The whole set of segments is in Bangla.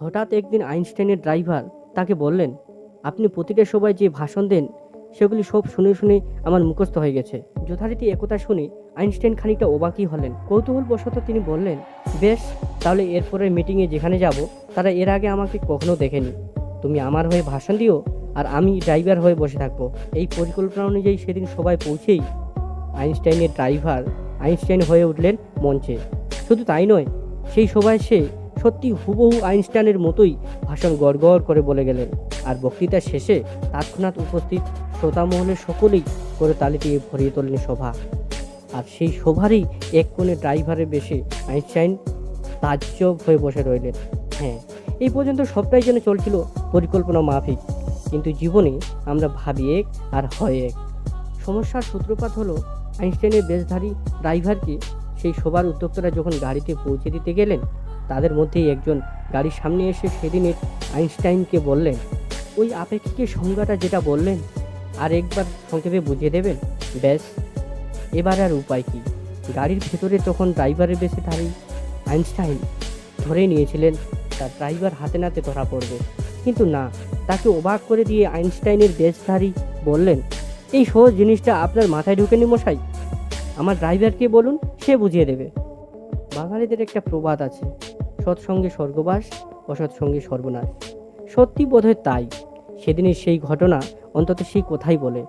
হঠাৎ একদিন আইনস্টাইনের ড্রাইভার তাকে বললেন, আপনি প্রতিটা সবাই যে ভাষণ দেন, সেগুলি সব শুনে শুনে আমার মুখস্থ হয়ে গেছে। যথারীতি একথা শুনে আইনস্টাইন খানিকটা অবাকই হলেন। কৌতূহলবশত তিনি বললেন, বেশ, তাহলে এরপরে মিটিংয়ে যেখানে যাব, তারা এর আগে আমাকে কখনো দেখেনি। তুমি আমার হয়ে ভাষণ দিও আর আমি ড্রাইভার হয়ে বসে থাকব। এই পরিকল্পনা অনুযায়ী সেদিন সবাই পৌঁছেই আইনস্টাইনের ড্রাইভার আইনস্টাইন হয়ে উঠলেন মঞ্চে। শুধু তাই নয়, সেই সভায় সে সত্যি হুবহু আইনস্টাইনের মতোই ভাষণ গড়গড় করে বলে গেলেন। আর বক্তৃতা শেষে তৎক্ষণাৎ উপস্থিত শ্রোতামহলের সকলেই করে তালি দিয়ে ভরিয়ে তোলেন সভা। আর সেই সভারই এক কোণে ড্রাইভারে বেশে আইনস্টাইন তাজ্জব হয়ে বসে রইলেন। হ্যাঁ এই পর্যন্ত সবটাই যেন চলছিল পরিকল্পনা মাফিক, কিন্তু জীবনে আমরা ভাবি এক আর হয় এক। সমস্যার সূত্রপাত হলো আইনস্টাইনের বেশধারী ড্রাইভারকে সেই সবার উদ্যোক্তারা যখন গাড়িতে পৌঁছে দিতে গেলেন তাদের মধ্যেই একজন। গাড়ির সামনে এসে সেদিনের আইনস্টাইনকে বললেন, ওই আপেক্ষিকের সংজ্ঞাটা যেটা বললেন, আর একবার সংক্ষেপে বুঝিয়ে দেবেন? ব্যাস, এবার আর উপায় কি? গাড়ির ভেতরে তখন ড্রাইভারের বেশি দাঁড়িয়ে আইনস্টাইন ধরে নিয়েছিলেন, তার ড্রাইভার হাতে নাতে ধরা পড়বে। কিন্তু না, তাকে অবাক করে দিয়ে আইনস্টাইনের বেশধারী বললেন, এই সহজ জিনিসটা আপনার মাথায় ঢুকেনি মশাই? আমার ড্রাইভারকে বলুন, সে বুঝিয়ে দেবে। বাঙালিদের একটা প্রবাদ আছে। সৎসঙ্গে স্বর্গবাস অসৎসঙ্গে সর্বনাশ। সত্যি বোধহয় তাই। সেদিনের সেই ঘটনা অন্তত সেই কথাই বলে।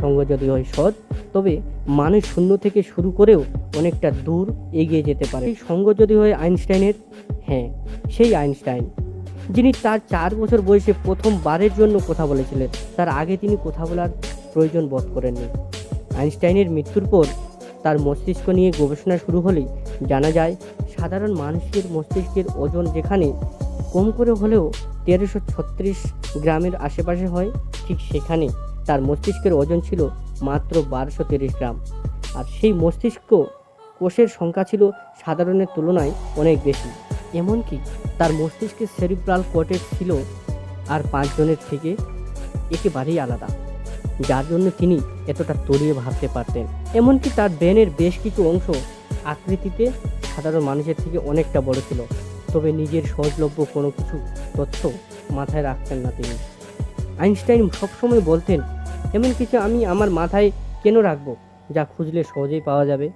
সঙ্গ যদি হয় সৎ, তবে মানুষ শূন্য থেকে শুরু করেও অনেকটা দূর এগিয়ে যেতে পারে। সেই সঙ্গ যদি হয় আইনস্টাইনের? হ্যাঁ সেই আইনস্টাইন। যিনি তার চার বছর বয়সে প্রথমবারের জন্য কথা বলেছিলেন, তার আগে তিনি কথা বলার প্রয়োজন বোধ করেননি। আইনস্টাইনের মৃত্যুর পর তার মস্তিষ্ক নিয়ে গবেষণা শুরু হলেই জানা যায়, সাধারণ মানুষের মস্তিষ্কের ওজন যেখানে কম করে হলেও তেরোশো ছত্রিশ গ্রামের আশেপাশে হয়, ঠিক সেখানে। তার মস্তিষ্কের ওজন ছিল মাত্র বারোশো তিরিশ গ্রাম। আর সেই মস্তিষ্ক কোষের সংখ্যা ছিল সাধারণের তুলনায় অনেক বেশি। এমনকি তার মস্তিষ্কের সেরিব্রাল কর্টেক্স ছিল আর পাঁচজনের থেকে একেবারেই আলাদা। যার জন্য তিনি এতটা তলিয়ে ভাবতে পারতেন। এমনকি তার ব্রেনের বেশ কিছু অংশ আকৃতিতে সাধারণ মানুষের থেকে অনেকটা বড় ছিল। তবে নিজের সহজলভ্য কোনো কিছু তথ্য মাথায় রাখতেন না তিনি। আইনস্টাইন সবসময় বলতেন, এমন কিছু আমি আমার মাথায় কেন রাখব? যা খুঁজলে সহজেই পাওয়া যাবে।